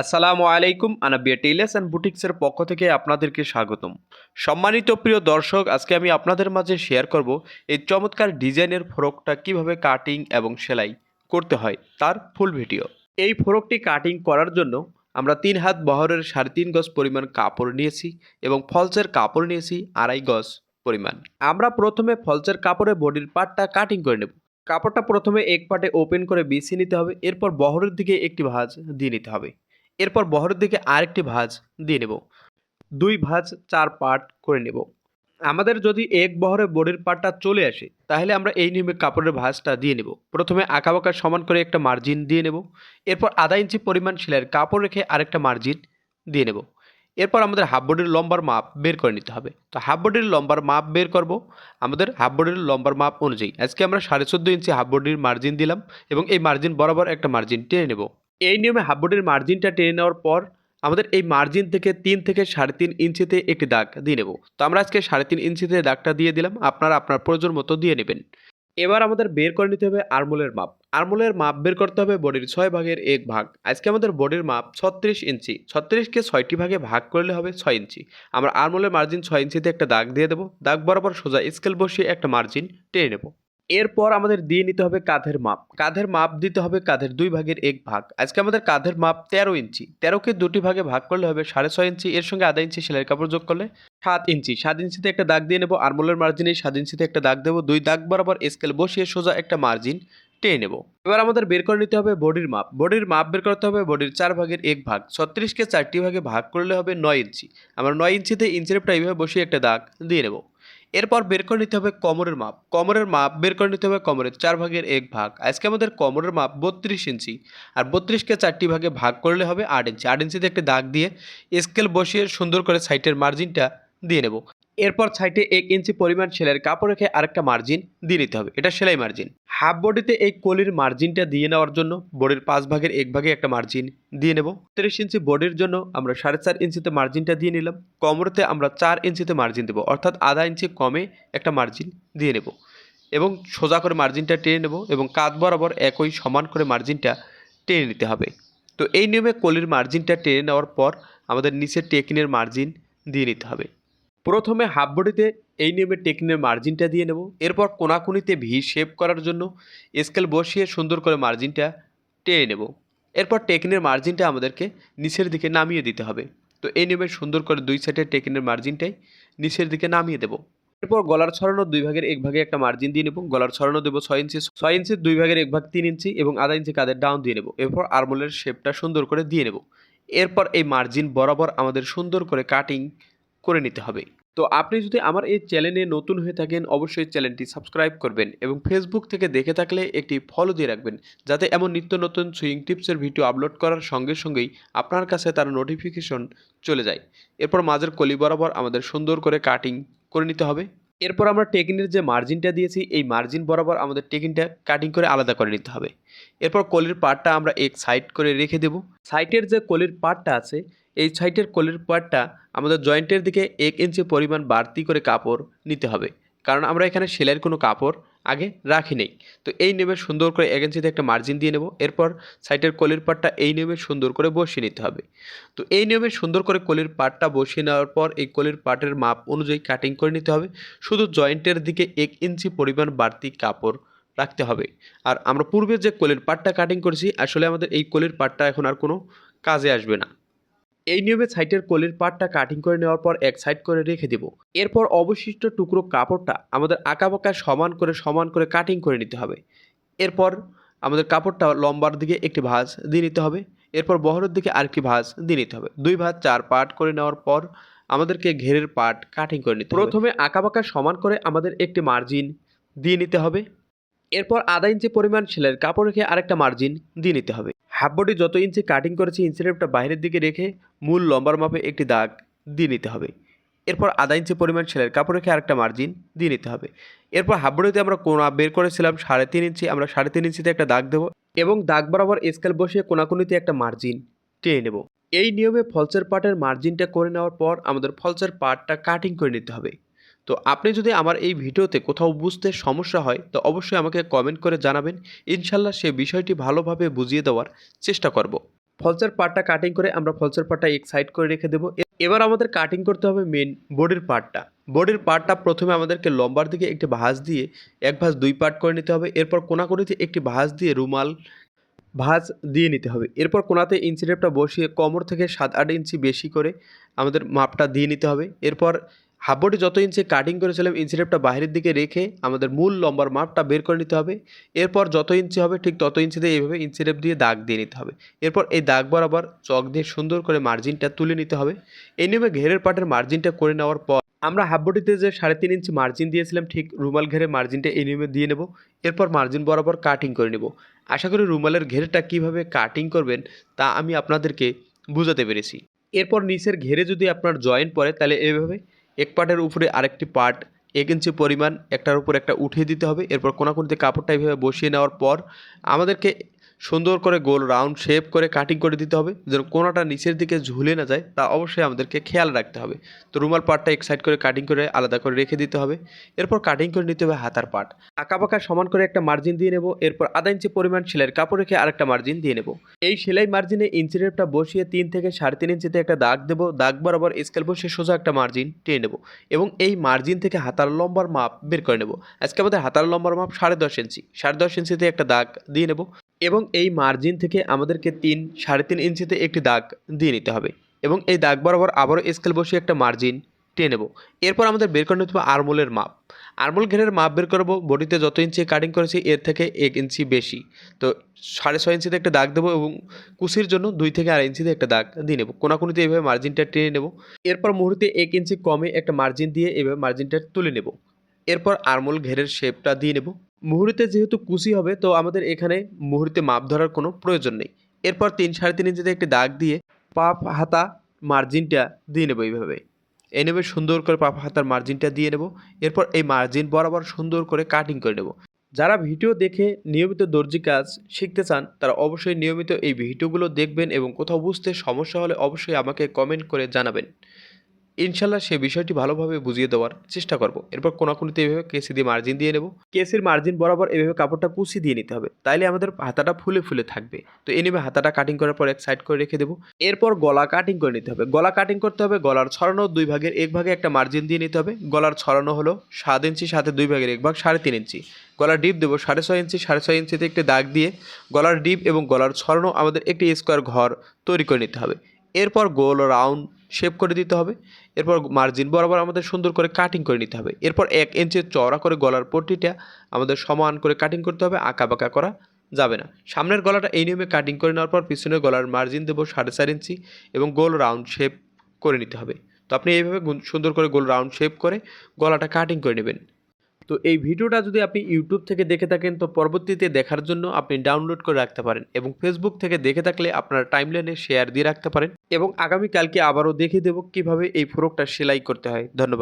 আসসালামু আলাইকুম, Anabia tailors and বুটিক্সের পক্ষ থেকে আপনাদেরকে স্বাগতম। সম্মানিত প্রিয় দর্শক, আজকে আমি আপনাদের মাঝে শেয়ার করব এই চমৎকার ডিজাইনের ফ্রকটা কীভাবে কাটিং এবং সেলাই করতে হয় তার ফুল ভিডিও এই ফ্রকটি কাটিং করার জন্য আমরা তিন হাত বহরের সাড়ে তিন গজ পরিমাণ কাপড় নিয়েছি এবং ফলসের কাপড় নিয়েছি আড়াই গজ পরিমাণ। আমরা প্রথমে ফলসের কাপড়ে বডির পার্টটা কাটিং করে নেব। কাপড়টা প্রথমে এক পাটে ওপেন করে বিছিয়ে নিতে হবে, এরপর বহরের দিকে একটি ভাঁজ দিয়ে নিতে হবে। এরপর বহরের দিকে আরেকটি ভাঁজ দিয়ে নেব। দুই ভাঁজ চার পার্ট করে নেব। আমাদের যদি এক বহরে বডির পার্টটা চলে আসে, তাহলে আমরা এই নিয়মে কাপড়ের ভাঁজটা দিয়ে নেব। প্রথমে আঁকাবাঁকা সমান করে একটা মার্জিন দিয়ে নেব। এরপর আধা ইঞ্চি পরিমাণ সেলাইয়ের কাপড় রেখে আরেকটা মার্জিন দিয়ে নেব। এরপর আমাদের হাফ বডির লম্বার মাপ বের করে নিতে হবে। তো হাফ লম্বার মাপ বের করব। আমাদের হাফ লম্বার মাপ অনুযায়ী আজকে আমরা সাড়ে চোদ্দ ইঞ্চি হাফ বডির মার্জিন দিলাম এবং এই মার্জিন বরাবর একটা মার্জিন টেনে নেব। এই নিয়মে হাফ বডির মার্জিনটা টেনে নেওয়ার পর আমাদের এই মার্জিন থেকে তিন থেকে সাড়ে তিন ইঞ্চিতে একটি দাগ দিয়ে নেব। তো আমরা আজকে সাড়ে তিন ইঞ্চিতে দাগটা দিয়ে দিলাম, আপনারা আপনার প্রয়োজন মতো দিয়ে নেবেন। এবার আমাদের বের করে নিতে হবে আরমোলের মাপ। আরমোলের মাপ বের করতে হবে বডির ছয় ভাগের এক ভাগ। আজকে আমাদের বডির মাপ ছত্রিশ ইঞ্চি। ছত্রিশকে ছয়টি ভাগে ভাগ করলে হবে ছয় ইঞ্চি। আমরা আরমোলের মার্জিন ছয় ইঞ্চিতে একটা দাগ দিয়ে দেবো। দাগ বরাবর সোজা স্কেল বসিয়ে একটা মার্জিন টেনে নেব। এরপর আমাদের দিয়ে নিতে হবে কাঁধের মাপ। কাঁধের মাপ দিতে হবে কাঁধের দুই ভাগের এক ভাগ। আজকে আমাদের কাঁধের মাপ তেরো ইঞ্চি। তেরোকে দুটি ভাগে ভাগ করলে হবে সাড়ে ছয় ইঞ্চি। এর সঙ্গে আধা ইঞ্চি সেলাই কাপড় যোগ করলে সাত ইঞ্চি। সাত ইঞ্চিতে একটা দাগ দিয়ে নেব আরমোলের মার্জিনে সাত ইঞ্চিতে একটা দাগ দেবো। দুই দাগ বরাবর স্কেল বসিয়ে সোজা একটা মার্জিন টেনে নেব। এবার আমাদের বের করে নিতে হবে বডির মাপ। বডির মাপ বের করতে হবে বডির চার ভাগের এক ভাগ। ছত্রিশকে চারটি ভাগে ভাগ করলে হবে নয় ইঞ্চি। আমরা নয় ইঞ্চিতে ইঞ্চিরেপটা এইভাবে বসিয়ে একটা দাগ দিয়ে নেব। এরপর বের করে নিতে হবে কোমরের মাপ। কোমরের মাপ বের করে নিতে হবে কোমরের চার ভাগের এক ভাগ। আজকে আমাদের কোমরের মাপ বত্রিশ ইঞ্চি। আর বত্রিশকে চারটি ভাগে ভাগ করলে হবে আট ইঞ্চি। আট ইঞ্চিতে একটি দাগ দিয়ে স্কেল বসিয়ে সুন্দর করে সাইটের মার্জিনটা দিয়ে নেব। এরপর সাইডে এক ইঞ্চি পরিমাণ সেলাইয়ের কাপড় রেখে আরেকটা মার্জিন দিয়ে নিতে হবে। এটা সেলাই মার্জিন হাফ বডিতে এই কলির মার্জিনটা দিয়ে নেওয়ার জন্য বডির পাঁচ ভাগের এক ভাগে একটা মার্জিন দিয়ে নেব। তিরিশ ইঞ্চি বডির জন্য আমরা সাড়ে চার ইঞ্চিতে মার্জিনটা দিয়ে নিলাম। কোমরতে আমরা চার ইঞ্চিতে মার্জিন দেবো। অর্থাৎ আধা ইঞ্চি কমে একটা মার্জিন দিয়ে নেব। এবং সোজা করে মার্জিনটা টেনে নেব এবং কাঁধ বরাবর একই সমান করে মার্জিনটা টেনে নিতে হবে। তো এই নিয়মে কলির মার্জিনটা টেনে নেওয়ার পর আমাদের নিচের টেকিনের মার্জিন দিয়ে নিতে হবে। প্রথমে হাফ বডিতে এই নিয়মে টেকনিনের মার্জিনটা দিয়ে নেব। এরপর কোনাকুনিতে ভি শেপ করার জন্য স্কেল বসিয়ে সুন্দর করে মার্জিনটা টেনে নেব। এরপর টেকনিনের মার্জিনটা আমাদেরকে নিচের দিকে নামিয়ে দিতে হবে। তো এই নিয়মে সুন্দর করে দুই সাইডের টেকনিনের মার্জিনটাই নিচের দিকে নামিয়ে দেব। এরপর গলার ছড়ানো দুই ভাগের এক ভাগে একটা মার্জিন দিয়ে নেব। গলার ছড়ানো দেবো ছয় ইঞ্চি ছয় ইঞ্চির দুই ভাগের এক ভাগ তিন ইঞ্চি এবং আধা ইঞ্চি কাদের ডাউন দিয়ে নেব। এরপর আরমোলের শেপটা সুন্দর করে দিয়ে নেব। এরপর এই মার্জিন বরাবর আমাদের সুন্দর করে কাটিং করে নিতে হবে। তো আপনি যদি আমার এই চ্যানেলে নতুন হয়ে থাকেন, অবশ্যই চ্যানেলটি সাবস্ক্রাইব করবেন এবং ফেসবুক থেকে দেখে থাকলে একটি ফলো দিয়ে রাখবেন, যাতে এমন নিত্য নতুন সুইং টিপসের ভিডিও আপলোড করার সঙ্গে সঙ্গেই আপনার কাছে তার নোটিফিকেশন চলে যায়। এরপর মাঝের কলি বরাবর আমাদের সুন্দর করে কাটিং করে নিতে হবে। এরপর আমরা টেকিনের যে মার্জিনটা দিয়েছি, এই মার্জিন বরাবর আমাদের টেকিনটা কাটিং করে আলাদা করে নিতে হবে। এরপর কলির পার্টটা আমরা এক সাইড করে রেখে দেব। সাইটের যে কলির পার্টটা আছে এই সাইটের কোলের পার্টটা আমাদের জয়েন্টের দিকে এক ইঞ্চি পরিমাণ বাড়তি করে কাপড় নিতে হবে। কারণ আমরা এখানে সেলাইয়ের কোনো কাপড় আগে রাখি নেই। তো এই নেমে সুন্দর করে এক ইঞ্চিতে একটা মার্জিন দিয়ে নেব। এরপর সাইটের কলির পাটটা এই নিয়মে সুন্দর করে বসিয়ে নিতে হবে। তো এই নিয়মে সুন্দর করে কলির পাটটা বসিয়ে নেওয়ার পর এই কলির পাটের মাপ অনুযায়ী কাটিং করে নিতে হবে। শুধু জয়েন্টের দিকে এক ইঞ্চি পরিমাণ বাড়তি কাপড় রাখতে হবে। আর আমরা পূর্বে যে কলির পাটটা কাটিং করেছি, আসলে আমাদের এই কলির পাটটা এখন আর কোনো কাজে আসবে না। এই নিয়মে সাইটের কলির পাটটা কাটিং করে নেওয়ার পর এক সাইড করে রেখে দেব। এরপর অবশিষ্ট টুকরো কাপড়টা আমাদের আঁকাবাঁকা সমান করে সমান করে কাটিং করে নিতে হবে। এরপর আমাদের কাপড়টা লম্বার দিকে একটি ভাঁজ দিয়ে নিতে হবে। এরপর বহরের দিকে আরেকটি ভাঁজ দিয়ে নিতে হবে। দুই ভাঁজ চার পার্ট করে নেওয়ার পর আমাদেরকে ঘেরের পার্ট কাটিং করে নিতে প্রথমে আঁকাবাঁকা সমান করে আমাদের একটি মার্জিন দিয়ে নিতে হবে। এরপর আধা ইঞ্চি পরিমাণ সেলের কাপড় রেখে আরেকটা মার্জিন দিয়ে নিতে হবে। হাফ বডি যত ইঞ্চি কাটিং করেছি ইঞ্চিরেপটা বাইরের দিকে রেখে মূল লম্বার মাপে একটি দাগ দিয়ে নিতে হবে। এরপর আধা ইঞ্চি পরিমাণ সেলের কাপড় রেখে আরেকটা মার্জিন দিয়ে নিতে হবে। এরপর হাফ বডিতে আমরা কোনা বের করেছিলাম, সাড়ে তিন ইঞ্চি, আমরা সাড়ে তিন ইঞ্চিতে একটা দাগ দেবো এবং দাগ বরাবর স্কেল বসিয়ে কোনাকুনিতে একটা মার্জিন টেনে নেব। এই নিয়মে ফলসের পার্টের মার্জিনটা করে নেওয়ার পর আমাদের ফলসের পার্টটা কাটিং করে নিতে হবে। তো আপনি যদি আমার এই ভিডিওতে কোথাও বুঝতে সমস্যা হয়, তো অবশ্যই আমাকে কমেন্ট করে জানাবেন। ইনশাল্লাহ সে বিষয়টি ভালোভাবে বুঝিয়ে দেওয়ার চেষ্টা করব। ফলসের পার্টটা কাটিং করে আমরা ফলসের পার্টটা এক সাইড করে রেখে দেবো। এবার আমাদের কাটিং করতে হবে মেন বডির পার্টটা বডির পার্টটা প্রথমে আমাদেরকে লম্বার দিকে একটি ভাঁজ দিয়ে এক ভাঁজ দুই পার্ট করে নিতে হবে। এরপর কোনাকুনিতে একটি ভাঁজ দিয়ে রুমাল ভাঁজ দিয়ে নিতে হবে। এরপর কোনাতে ইঞ্চি টেপটা বসিয়ে কোমর থেকে সাত আট ইঞ্চি বেশি করে আমাদের মাপটা দিয়ে নিতে হবে। এরপর হাফ বডি যত ইঞ্চি কাটিং করেছিলাম ইঞ্চি টেপটা বাইরের দিকে রেখে আমাদের মূল লম্বার মাপটা বের করে নিতে হবে। এরপর যত ইঞ্চি হবে, ঠিক তত ইঞ্চিতে এইভাবে ইঞ্চি টেপ দিয়ে দাগ দিয়ে নিতে হবে। এরপর এই দাগ বরাবর চক দিয়ে সুন্দর করে মার্জিনটা তুলে নিতে হবে। এই নিয়মে ঘেরের পাটের মার্জিনটা করে নেওয়ার পর আমরা হাফ বডিতে যে সাড়ে তিন ইঞ্চি মার্জিন দিয়েছিলাম, ঠিক রুমাল ঘেরে মার্জিনটা এই নিয়মে দিয়ে নেব। এরপর মার্জিন বরাবর কাটিং করে নেব। আশা করি রুমালের ঘেরটা কীভাবে কাটিং করবেন, তা আমি আপনাদেরকে বুঝাতে পেরেছি। এরপর নিচের ঘেরে যদি আপনার জয়েন্ট পড়ে, তাহলে এভাবে এক পার্টের উপরে আরেকটি পার্ট এক ইঞ্চি পরিমাণ, একটার উপর একটা উঠিয়ে দিতে হবে। এরপর কোনাকুনিতে কাপড়টা এইভাবে বসিয়ে নেওয়ার পর আমাদেরকে সুন্দর করে গোল রাউন্ড শেপ করে কাটিং করে দিতে হবে। যেন কোনাটা নিচের দিকে ঝুলে না যায়, তা অবশ্যই আমাদেরকে খেয়াল রাখতে হবে। তো রুমাল পার্টটা এক সাইড করে কাটিং করে আলাদা করে রেখে দিতে হবে। এরপর কাটিং করে নিতে হবে হাতার পার্ট আঁকা বাঁকা সমান করে একটা মার্জিন দিয়ে নেব। এরপর আধা ইঞ্চি পরিমাণ সেলাইয়ের কাপড় রেখে আরেকটা মার্জিন দিয়ে নেব। এই সেলাই মার্জিনে ইঞ্চি রেপটা বসিয়ে তিন থেকে সাড়ে তিন ইঞ্চিতে একটা দাগ দেবো। দাগ বরাবর স্কেল বসে সোজা একটা মার্জিন টেনে নেব এবং এই মার্জিন থেকে হাতার লম্বার মাপ বের করে নেব। আজকে আমাদের হাতার লম্বার মাপ সাড়ে দশ ইঞ্চি। সাড়ে দশ ইঞ্চিতে একটা দাগ দিয়ে নেব। এবং এই মার্জিন থেকে আমাদেরকে তিন, সাড়ে তিন ইঞ্চিতে একটি দাগ দিয়ে নিতে হবে। এবং এই দাগ বরাবর আবারও স্কেল বসিয়ে একটা মার্জিন টেনে নেব। এরপর আমাদের বের করে নিতে হবে আরমোলের মাপ। আরমোল ঘেরের মাপ বের করব, বডিতে যত ইঞ্চি কাটিং করেছি, এর থেকে এক ইঞ্চি বেশি। তো সাড়ে ছয় ইঞ্চিতে একটা দাগ দেবো এবং কুশির জন্য দুই থেকে আড়াই ইঞ্চিতে একটা দাগ দিয়ে নেব। কোনাকুনিতে এইভাবে মার্জিনটা টেনে নেব। এরপর মুহূর্তে এক ইঞ্চি কমে একটা মার্জিন দিয়ে এইভাবে মার্জিনটা তুলে নেব। এরপর আরমোল ঘেরের শেপটা দিয়ে নেব। মুহুরিতে যেহেতু কুচি হবে, তো আমাদের এখানে মুহুরিতে মাপ ধরার কোনো প্রয়োজন নেই। এরপর তিন সাড়ে তিন ইঞ্চিতে একটি দাগ দিয়ে পাপ হাতা মার্জিনটা দিয়ে নেব এইভাবে। এই নেবে সুন্দর করে পাপ হাতার মার্জিনটা দিয়ে নেব। এরপর এই মার্জিন বরাবর সুন্দর করে কাটিং করে নেব। যারা ভিডিও দেখে নিয়মিত দর্জি কাজ শিখতে চান, তারা অবশ্যই নিয়মিত এই ভিডিওগুলো দেখবেন এবং কোথাও বুঝতে সমস্যা হলে অবশ্যই আমাকে কমেন্ট করে জানাবেন। ইনশাল্লাহ সে বিষয়টি ভালোভাবে বুঝিয়ে দেওয়ার চেষ্টা করব। এরপর কোনাকুনিতে এভাবে কেসি দিয়ে মার্জিন দিয়ে নেব। কেসির মার্জিন বরাবর এভাবে কাপড়টা কুচি দিয়ে নিতে হবে। তাইলে আমাদের হাতাটা ফুলে ফুলে থাকবে। তো এই নেবে হাতাটা কাটিং করার পর এক সাইড করে রেখে দেবো। এরপর গলা কাটিং করে নিতে হবে। গলা কাটিং করতে হবে, গলার ছড়ানো দুই ভাগের এক ভাগে একটা মার্জিন দিয়ে নিতে হবে। গলার ছড়ানো হলো সাত ইঞ্চি, সাথে দুই ভাগের এক ভাগ সাড়ে তিন ইঞ্চি। গলার ডিপ দেবো সাড়ে ছয় ইঞ্চি, সাড়ে ছয় ইঞ্চিতে একটি দাগ দিয়ে গলার ডিপ এবং গলার ছড়ানো আমাদের একটি স্কোয়ার ঘর তৈরি করে নিতে হবে। এরপর গোল রাউন্ড শেপ করে দিতে হবে। এরপর মার্জিন বরাবর আমাদের সুন্দর করে কাটিং করে নিতে হবে। এরপর এক ইঞ্চি চওড়া করে গলার পট্টিটা আমাদের সমান করে কাটিং করতে হবে, আঁকা বাঁকা করা যাবে না। সামনের গলাটা এই নিয়মে কাটিং করে নেওয়ার পর পিছনের গলার মার্জিন দেবো সাড়ে চার ইঞ্চি এবং গোল রাউন্ড শেপ করে নিতে হবে। তো আপনি এইভাবে সুন্দর করে গোল রাউন্ড শেপ করে গলাটা কাটিং করে নেবেন। তো এই ভিডিওটা যদি আপনি ইউটিউব থেকে দেখে থাকেন, তো পরবর্তীতে দেখার জন্য আপনি ডাউনলোড করে রাখতে পারেন এবং ফেসবুক থেকে দেখে থাকলে আপনার টাইমলাইনে শেয়ার দিয়ে রাখতে পারেন এবং আগামীকালকে আবারও দেখিয়ে দেবো কীভাবে এই ফ্রকটা সেলাই করতে হয়। ধন্যবাদ।